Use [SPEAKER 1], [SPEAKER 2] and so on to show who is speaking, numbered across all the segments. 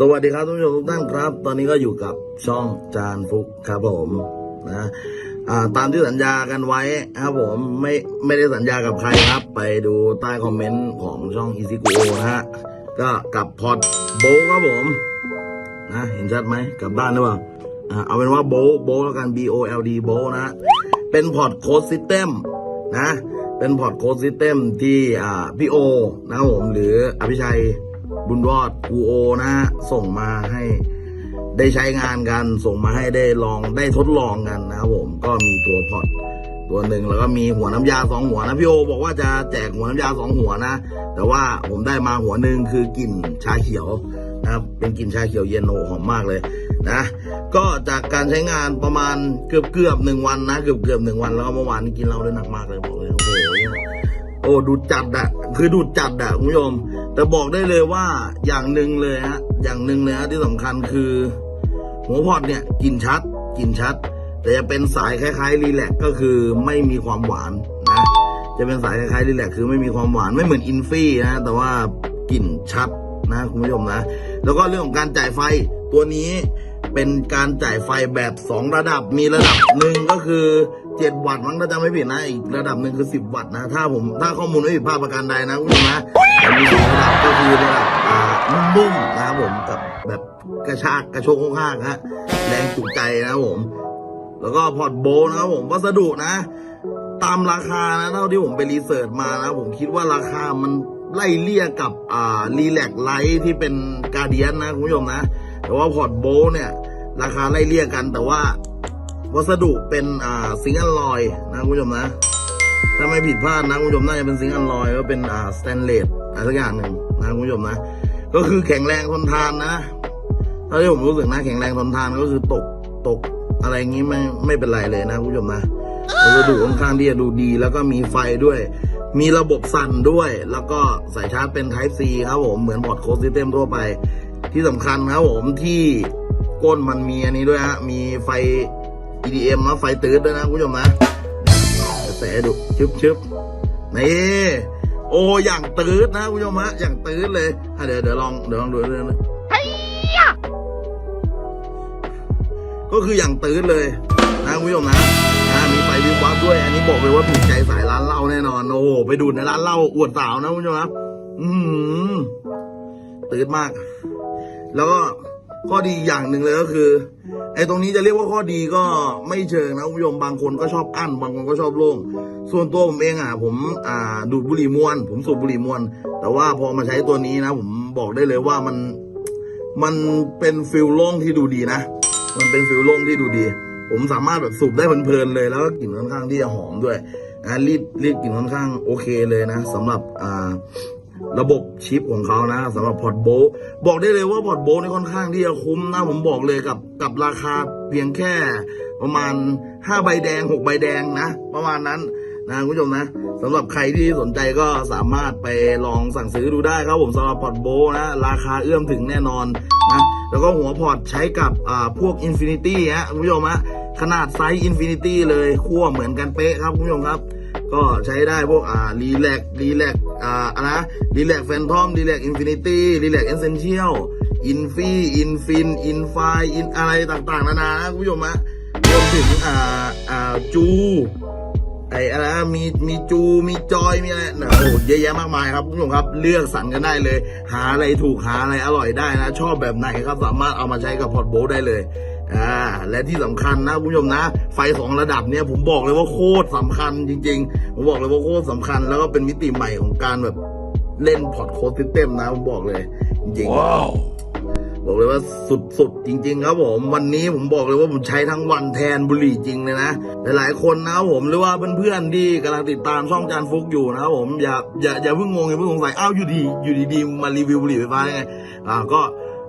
[SPEAKER 1] สวัสดีครับทุกผู้ชมทุกท่านครับ ตอนนี้ก็อยู่กับช่องจานฟุกครับผมนะตามที่สัญญากันไว้ครับผมไม่ไม่ได้สัญญากับใครครับ ไปดูใต้คอมเมนต์ของช่อง e ี g o นะฮะก็กับพอดโบครับผมนะเห็นชัดไหมกลับบ้านหรือเปล่าเอาเป็นว่าโบโบแล้วกัน B O L D โบนะเป็นพอร์ตโค้ดซิสเต็มนะเป็นพอร์ตโค้ดซิสเต็มที่อ่าพี่โอนะครับผมหรืออภิชัย บุญรอดกูโอนะฮะส่งมาให้ได้ใช้งานกัน ส่งมาให้ได้ลองได้ทดลองกันนะครับผมก็มีตัวพอร์ตตัวหนึ่งแล้วก็มีหัวน้ำยาสองหัวนะพี่โอบอกว่าจะแจกหัวน้ำยาสองหัวนะ แต่ว่าผมได้มาหัวหนึ่งคือกลิ่นชาเขียวนะครับเป็นกลิ่นชาเขียวเย็นโอหอมมากเลยนะ ก็จากการใช้งานประมาณเกือบเกือบหนึ่งวันนะเกือบเกือบหนึ่งวันแล้วก็เมื่อวานกินเหล้าได้หนักมากเลยบอกเลยโอ้โห อ้ดูจัดอะคือดูจัดอะคุณผู้ชมแต่บอกได้เลยว่าอย่างหนึ่งเลยฮะอย่างหนึ่งเลยฮะที่สำคัญคือ หัวพอดเนี่ยกินชัด กินชัด แต่จะเป็นสายคล้ายๆรีแลกก็คือไม่มีความหวานนะจะเป็นสายคล้ายๆรีแลกคือไม่มีความหวานไม่เหมือนอินฟี่นะแต่ว่ากลิ่นชัดนะคุณผู้ชมนะ แล้วก็เรื่องของการจ่ายไฟตัวนี้เป็นการจ่ายไฟแบบ 2 ระดับมีระดับหนึ่งก็คือ 7วัตต์มั้งถ้าจำไม่ผิดนะอีกระดับหนึ่งคือ10วัตต์นะ ถ้าผมถ้าข้อมูลไม่ผิดพลาดประการใดนะคุณผู้ชมนะมีสองระดับก็คือระดับอ่านุ่มนะครับผมกับแบบกระชากกระโชกข้างฮะแรงจุใจนะครับผม แล้วก็พอร์ตโบนะครับผมวัสดุนะ ตามราคานะเท่าที่ผมไปรีเสิร์ชมานะผมคิดว่าราคามันไล่เลี่ยกับอ่ารีแลกไลท์ที่เป็นกาเดียนนะคุณผู้ชมนะ แต่ว่าพอร์ตโบเนี่ย ราคาไล่เลี่ยกันแต่ว่า วัสดุเป็นอ่าซิงค์อลลอยนะคุณผู้ชมนะ ถ้าไม่ผิดพลาดนะคุณผู้ชมน่าจะเป็นซิงค์อลลอยก็เป็นอ่าสแตนเลสอะไรสักอย่างหนึ่งนะคุณผู้ชมนะ ก็คือแข็งแรงทนทานนะเท่าที่ผมรู้สึกนะแข็งแรงทนทานก็คือตกตกอะไรงี้ไม่ไม่เป็นไรเลยนะคุณผู้ชมนะวัสดุค่อนข้างที่จะดูดี แล้วก็มีไฟด้วย มีระบบสั่นด้วย แล้วก็สายชาร์จเป็น Type C ครับผม เหมือนบอร์ดโค้ดซิสเต็มทั่วไป ที่สำคัญครับผมที่ก้นมันมีอันนี้ด้วยฮะ มีไฟ EDM นะไฟตืดด้วยนะคุณผู้ชมนะแต่ดูชึบชึบนี่โอ้อย่างตืดนะคุณผู้ชมฮะอย่างตืดเลยอะเดี๋ยวเดี๋ยวลองเดี๋ยวลองดูเรื่องนะก็คืออย่างตืดเลยนะคุณผู้ชมนะนะมีไฟวิบวับด้วย อันนี้บอกเลยว่าถูกใจสายร้านเหล้าแน่นอน โอ้โหไปดูในร้านเหล้าอวดสาวนะคุณผู้ชมนะอืมตืดมาก แล้วก็ ข้อดีอย่างหนึ่งเลยก็คือไอ้ตรงนี้จะเรียกว่าข้อดีก็ไม่เชิงนะคุณผู้ชมบางคนก็ชอบอั้นบางคนก็ชอบโล่งส่วนตัวผมเองอะผมอ่าดูดบุหรี่มวน ผมสูบบุหรี่มวน แต่ว่าพอมาใช้ตัวนี้นะ ผมบอกได้เลยว่ามันมันเป็นฟิลโล่งที่ดูดีนะ มันเป็นฟิลโล่งที่ดูดี ผมสามารถแบบสูบได้เพลินๆเลย แล้วก็กลิ่นค่อนข้างที่จะหอมด้วยนะรีดรีดกลิ่นค่อนข้างโอเคเลยนะสำหรับอ่า ระบบชิปของเขานะสำหรับพอร์ตโบบอกได้เลยว่าพอร์ตโบนี่ค่อนข้างที่จะคุ้มนะผมบอกเลยกับกับราคาเพียงแค่ประมาณ 5 ใบแดง 6 ใบแดงนะ ประมาณนั้นนะคุณผู้ชมนะสำหรับใครที่สนใจก็สามารถไปลองสั่งซื้อดูได้ครับผมสำหรับพอร์ตโบนะราคาเอื้อมถึงแน่นอนนะแล้วก็หัวพอร์ตใช้กับอ่าพวก Infinity ฮะคุณผู้ชมฮะขนาดไซส์ Infinity เลยขั้วเหมือนกันเป๊ะครับคุณผู้ชมครับ ก็ใช้ได้พวกอ่ารีแลกรีแลก อ่าอะไรนะรีแลกแฟนทอมรีแลกอินฟินิตี้รีแลกเอเซนเชียลอินฟีอินฟินอินไฟอินอะไรต่างๆ นานานะคุณผู้ชมฮะรวมถึงอ่าอ่าจูไออะไรนะมีมีจูมีจอยมีอะไรนะโอ้เยอะแยะมากมายครับคุณผู้ชมครับ เลือกสรรกันได้เลย หาอะไรถูกหาอะไรอร่อยได้นะ ชอบแบบไหนครับสามารถเอามาใช้กับพอร์ตโบได้เลย อ่าและที่สำคัญนะคุณผู้ชมนะ ไฟสองระดับเนี่ยผมบอกเลยว่าโคตรสำคัญจริง ๆ ผมบอกเลยว่าโคตรสำคัญ แล้วก็เป็นมิติใหม่ของการแบบเล่นพอร์ตโค้ดซิสเต็มนะผมบอกเลย จริงๆบอกเลยว่าสุดๆ จริง ๆ ครับผม วันนี้ผมบอกเลยว่าผมใช้ทั้งวันแทนบุหรี่จริงเลยนะ หลายๆคนนะครับผมหรือว่าเพื่อนๆที่กำลังติดตามช่องจานฟุกอยู่นะครับผมอย่าอย่าอย่าเพิ่งงงอย่าเพิ่งสงสัยอ้าวอยู่ดีอยู่ดีๆมารีวิวบุหรี่ไฟฟ้าได้ไงอ่าก็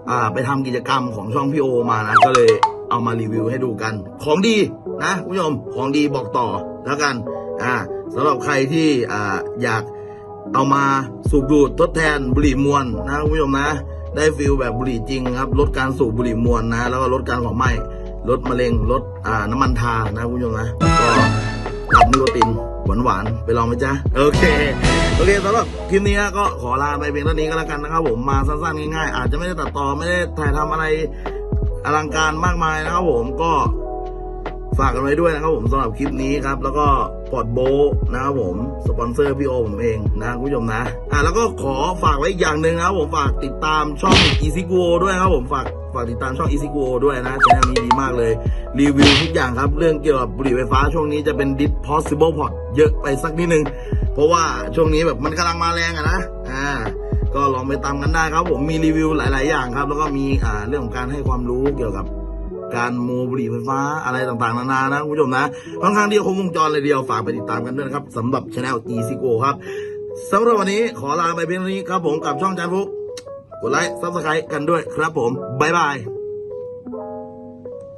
[SPEAKER 1] อ่าไปทำกิจกรรมของช่องพี่โอมานะก็เลยเอามารีวิวให้ดูกัน ของดีนะคุณผู้ชมของดีบอกต่อแล้วกันอ่าสำหรับใครที่อ่าอยากเอามาสูบดูดทดแทนบุหรี่มวนนะคุณผู้ชมนะ ได้ฟิลแบบบุหรี่จริงครับลดการสูบบุหรี่มวนนะ แล้วก็ลดการเผาไหม้ลดมะเร็งลดอ่าน้ำมันทานะคุณผู้ชมนะก็ลดนิโคติน หวานๆ ไปลองไหมจ๊ะ โอเค โอเคสำหรับคลิปนี้ก็ขอลาไปเพียงเท่านี้ก็แล้วกันนะครับผมมาสั้นๆง่ายๆอาจจะไม่ได้ตัดต่อไม่ได้ถ่ายทำอะไรอลังการมากมายนะครับผมก็ ฝากกันไว้ด้วยนะครับผมสำหรับคลิปนี้ครับ แล้วก็ปอดโบนะครับผมสปอนเซอร์พี่โอผมเองนะคุณผู้ชมนะอะแล้วก็ขอฝากไว้อย่างหนึ่งนะครับผมฝากติดตามช่อง e a s y g o ด้วยครับผมฝากฝากติดตามช่อง e a s y g o ด้วยนะช่องนี้ดีมากเลย รีวิวทุกอย่างครับ เรื่องเกี่ยวกับบุหรี่ไฟฟ้าช่วงนี้จะเป็น dip possible pot เยอะไปสักนิดนึง เพราะว่าช่วงนี้แบบมันกำลังมาแรงอะนะอ่าก็ลองไปตามกันได้ครับผมมีรีวิวหลาย ๆ อย่างครับ แล้วก็มีอ่าเรื่องของการให้ความรู้เกี่ยวกับ การโมบุหรี่ไฟฟ้าอะไรต่างๆ นานานะคุณผู้ชมนะค่อนข้างเดียวคงวงจรเลยเดียวฝากไปติดตามกันด้วยนะครับสำหรับช anel e c o ครับสำหรับวันนี้ขอลาไปเพียงเท่านี้ครับผมกับช่องจานฟุกกดไลค์ซับสไครต์กันด้วยครับผมบ๊ายบาย